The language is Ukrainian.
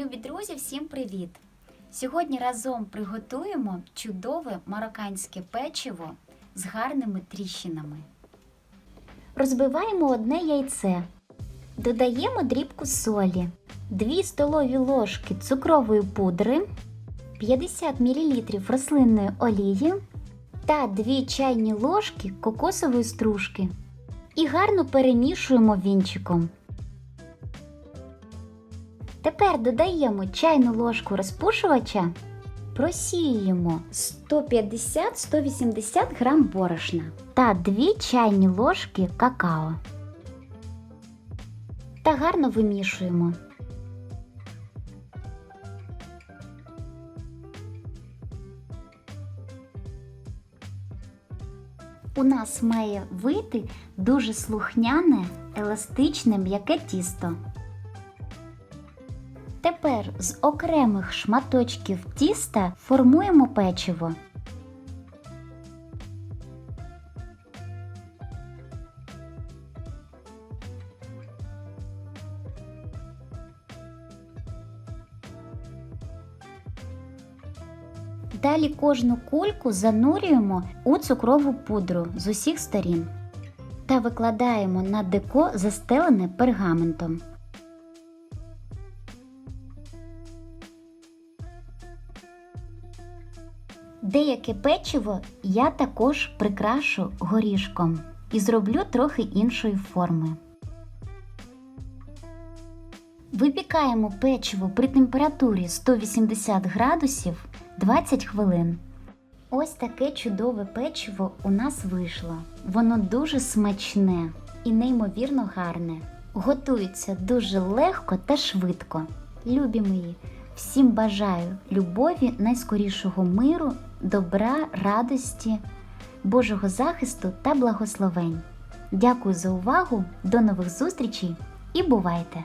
Любі друзі, всім привіт! Сьогодні разом приготуємо чудове марокканське печиво з гарними тріщинами. Розбиваємо одне яйце. Додаємо дрібку солі, 2 столові ложки цукрової пудри, 50 мл рослинної олії та 2 чайні ложки кокосової стружки. І гарно перемішуємо вінчиком. Тепер додаємо чайну ложку розпушувача, просіюємо 150-180 грам борошна та 2 чайні ложки какао. Та гарно вимішуємо. У нас має вийти дуже слухняне, еластичне м'яке тісто. Тепер з окремих шматочків тіста формуємо печиво. Далі кожну кульку занурюємо у цукрову пудру з усіх сторін та викладаємо на деко застелене пергаментом. Деяке печиво я також прикрашу горішком і зроблю трохи іншої форми. Випікаємо печиво при температурі 180 градусів 20 хвилин. Ось таке чудове печиво у нас вийшло. Воно дуже смачне і неймовірно гарне. Готується дуже легко та швидко. Любі мої! Всім бажаю любові, найскорішого миру, добра, радості, Божого захисту та благословень. Дякую за увагу, до нових зустрічей і бувайте!